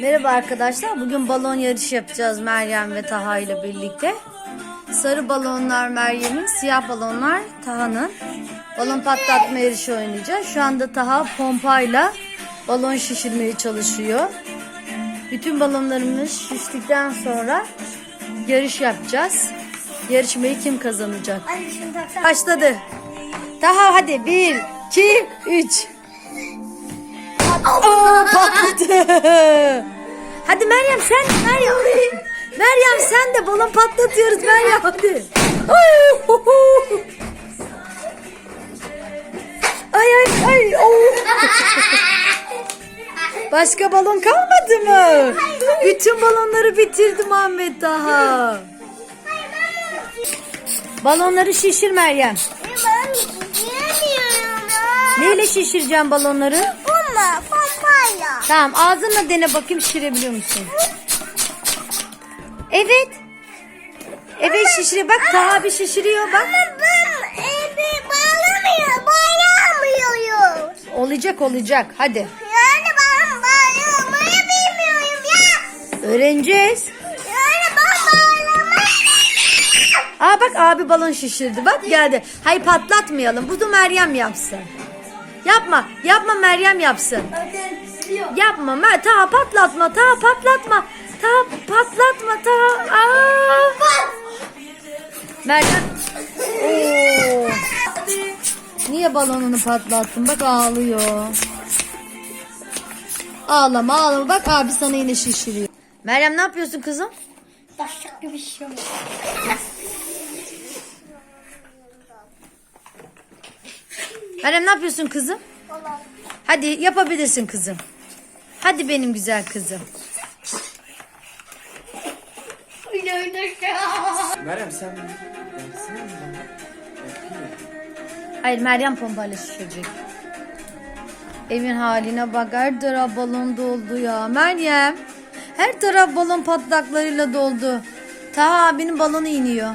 Merhaba arkadaşlar. Bugün balon yarışı yapacağız Meryem ve Taha ile birlikte. Sarı balonlar Meryem'in, siyah balonlar Taha'nın. Balon patlatma yarışı oynayacağız. Şu anda Taha pompayla balon şişirmeye çalışıyor. Bütün balonlarımız şiştikten sonra yarış yapacağız. Yarışmayı kim kazanacak? Başladı. Taha hadi. Bir, iki, üç. Aa, patladı. Hadi Meryem sen Meryem. Meryem sen de balon patlatıyoruz Meryem hadi. Ay, ay ay oo. Başka balon kalmadı mı? Bütün balonları bitirdi Muhammed daha. Balonları şişir Meryem. Neyle şişireceğim balonları? Bununla pompayla. Tamam ağzınla dene bakayım şişirebiliyor musun? Evet. Evet şişiriyor. Bak Taha bir şişiriyor bak. Ama ben evi bağlamıyor, bağlayamıyorum. Olacak olacak. Hadi. Yani ben bağlamayı bilmiyorum ya. Öğreneceğiz. Yani ben bağlamayı Aa bak abi balon şişirdi. Bak geldi. Hayır patlatmayalım. Bunu Meryem yapsın. Yapma. Yapma Meryem yapsın. Yapma Mer Taha patlatma. Taha patlatma. Taha patlatma. Taha. Aa. Meryem. Oo. Niye balonunu patlattın? Bak ağlıyor. Ağlama ağlama. Bak abi sana yine şişiriyor. Meryem ne yapıyorsun kızım? Gibi bir şey olmuş. Meryem ne yapıyorsun kızım? Hadi yapabilirsin kızım. Hadi benim güzel kızım. Meryem sen versene mi bana? Yapayım. Hayır Meryem pompayla şişirecek. Evin haline bak her taraf balon doldu ya. Meryem her taraf balon patlaklarıyla doldu. Taha abinin balonu iniyor.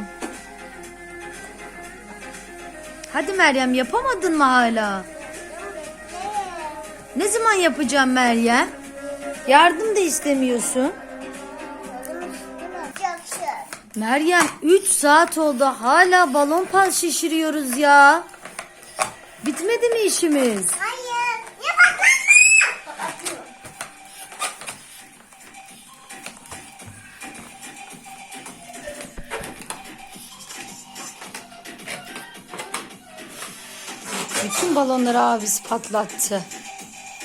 Hadi Meryem yapamadın mı hala? Ne zaman yapacağım Meryem? Yardım da istemiyorsun. Meryem 3 saat oldu hala balon pas şişiriyoruz ya. Bitmedi mi işimiz? Hayır. Bütün balonları abisi patlattı.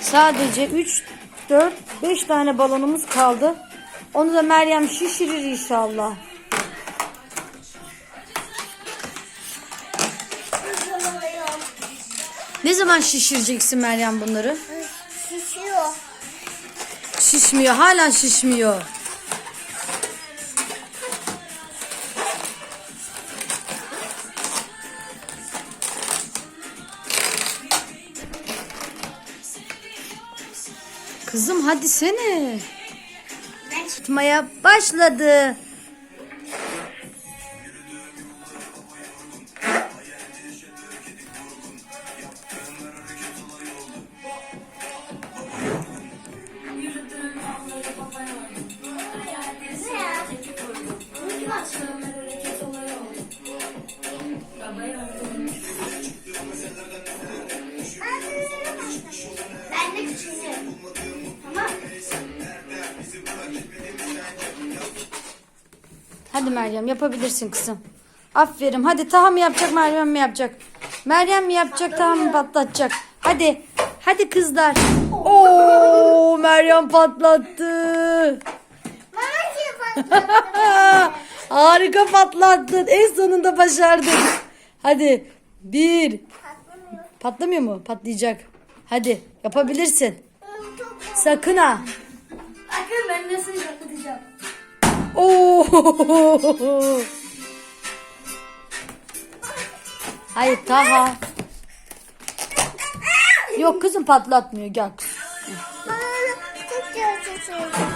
Sadece 3, 4, 5 tane balonumuz kaldı. Onu da Meryem şişirir inşallah. Ne zaman şişireceksin Meryem bunları? Şişiyor. Şişmiyor. Hala şişmiyor. Kızım hadi sene. Tutmaya başladı. Hadi Meryem yapabilirsin kızım. Aferin. Hadi Taha mı yapacak Meryem mi yapacak? Meryem mi yapacak Taha mı patlatacak? Hadi. Hadi kızlar. Oo Meryem patlattı. Harika patlattın. En sonunda başardın. Hadi. Bir. Patlamıyor mu? Patlayacak. Hadi yapabilirsin. Sakın ha. Bakın ben nasıl patlatacağım. Oo. Hayır Taha. Yok kızım patlatmıyor gel. Bana çok.